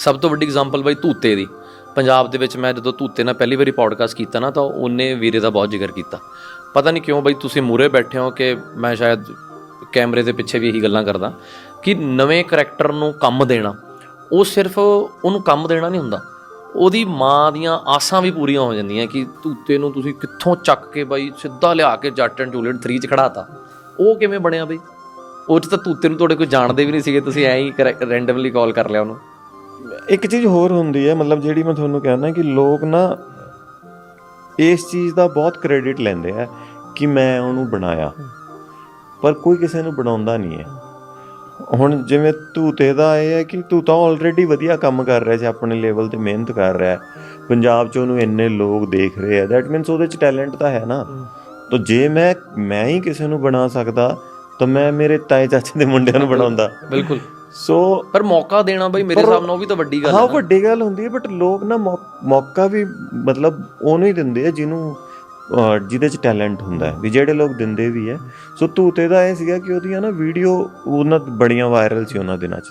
ਸਭ ਤੋਂ ਵੱਡੀ ਐਗਜ਼ਾਮਪਲ ਬਾਈ ਧੂਤੇ ਦੀ। ਪੰਜਾਬ ਦੇ ਵਿੱਚ ਮੈਂ ਜਦੋਂ ਧੂਤੇ ਨਾਲ ਪਹਿਲੀ ਵਾਰੀ ਪੋਡਕਾਸਟ ਕੀਤਾ ਨਾ, ਤਾਂ ਉਹਨੇ ਵੀਰੇ ਦਾ ਬਹੁਤ ਜ਼ਿਕਰ ਕੀਤਾ। ਪਤਾ ਨਹੀਂ ਕਿਉਂ ਬਾਈ ਤੁਸੀਂ ਮੂਰੇ ਬੈਠੇ ਹੋ ਕਿ ਮੈਂ ਸ਼ਾਇਦ ਕੈਮਰੇ ਦੇ ਪਿੱਛੇ ਵੀ ਇਹੀ ਗੱਲਾਂ ਕਰਦਾ, ਕਿ ਨਵੇਂ ਕਰੈਕਟਰ ਨੂੰ ਕੰਮ ਦੇਣਾ, ਉਹ ਸਿਰਫ ਉਹਨੂੰ ਕੰਮ ਦੇਣਾ ਨਹੀਂ ਹੁੰਦਾ। ਉਹਦੀ ਮਾਂ ਦੀਆਂ ਆਸਾਂ ਵੀ ਪੂਰੀਆਂ ਹੋ ਜਾਂਦੀਆਂ ਕਿ ਧੂਤੇ ਨੂੰ ਤੁਸੀਂ ਕਿੱਥੋਂ ਚੱਕ ਕੇ ਬਾਈ ਸਿੱਧਾ ਲਿਆ ਕੇ ਜੱਟ ਐਂਡ ਜੂਲੀਅਟ 3 ਚ ਖੜਾਤਾ। ਉਹ ਕਿਵੇਂ ਬਣਿਆ ਬਈ? ਉਹ 'ਚ ਤਾਂ ਧੂਤੇ ਨੂੰ ਤੁਹਾਡੇ ਕੋਈ ਜਾਣਦੇ ਵੀ ਨਹੀਂ ਸੀਗੇ, ਤੁਸੀਂ ਐਂ ਹੀ ਰੈਂਡਮਲੀ ਕਾਲ ਕਰ ਲਿਆ ਉਹਨੂੰ। ਇੱਕ ਚੀਜ਼ ਹੋਰ ਹੁੰਦੀ ਹੈ, ਮਤਲਬ ਜਿਹੜੀ ਮੈਂ ਤੁਹਾਨੂੰ ਕਹਿਣਾ ਕਿ ਲੋਕ ਨਾ ਇਸ ਚੀਜ਼ ਦਾ ਬਹੁਤ ਕ੍ਰੈਡਿਟ ਲੈਂਦੇ ਆ ਕਿ ਮੈਂ ਉਹਨੂੰ ਬਣਾਇਆ। ਪਰ ਕੋਈ ਕਿਸੇ ਨੂੰ ਬਣਾਉਂਦਾ ਨਹੀਂ ਹੈ। ਹੁਣ ਜਿਵੇਂ ਤੂਤੇ ਦਾ ਇਹ ਹੈ ਕਿ ਤੂੰ ਤਾਂ ਆਲਰੇਡੀ ਵਧੀਆ ਕੰਮ ਕਰ ਰਿਹਾ ਸੀ ਆਪਣੇ ਲੈਵਲ ਤੇ ਮਿਹਨਤ ਕਰ ਰਿਹਾ ਪੰਜਾਬ 'ਚ ਉਹਨੂੰ ਇੰਨੇ ਲੋਕ ਦੇਖ ਰਹੇ ਆ। ਦੈਟ ਮੀਨਸ ਉਹਦੇ 'ਚ ਟੈਲੈਂਟ ਤਾਂ ਹੈ ਨਾ। ਤਾਂ ਜੇ ਮੈਂ ਮੈਂ ਹੀ ਕਿਸੇ ਨੂੰ ਬਣਾ ਸਕਦਾ, ਤਾਂ ਮੈਂ ਮੇਰੇ ਤਾਏ ਚਾਚੇ ਦੇ ਮੁੰਡਿਆਂ ਨੂੰ ਬਣਾਉਂਦਾ। ਬਿਲਕੁਲ। ਸੋ ਪਰ ਮੌਕਾ ਦੇਣਾ ਬਈ ਮੇਰੇ ਹਿਸਾਬ ਨਾਲ ਉਹ ਵੀ ਤਾਂ ਵੱਡੀ ਗੱਲ ਹਾਂ ਹੈ ਵੱਡੀ ਗੱਲ ਹੁੰਦੀ ਹੈ ਬਟ ਲੋਕ ਨਾ ਮੌਕਾ ਵੀ ਮਤਲਬ ਉਹਨੂੰ ਹੀ ਦਿੰਦੇ ਆ ਜਿਹਨੂੰ ਜਿਹਦੇ ਚ ਟੈਲੈਂਟ ਹੁੰਦਾ ਹੈ ਵੀ ਜਿਹੜੇ ਲੋਕ ਦਿੰਦੇ ਵੀ ਹੈ। ਸੋ ਤੂਤੇ ਦਾ ਇਹ ਸੀਗਾ ਕਿ ਉਹਦੀਆਂ ਨਾ ਵੀਡੀਓ ਉਹਨਾਂ ਬੜੀਆਂ ਵਾਇਰਲ ਸੀ ਉਹਨਾਂ ਦਿਨਾਂ ਚ।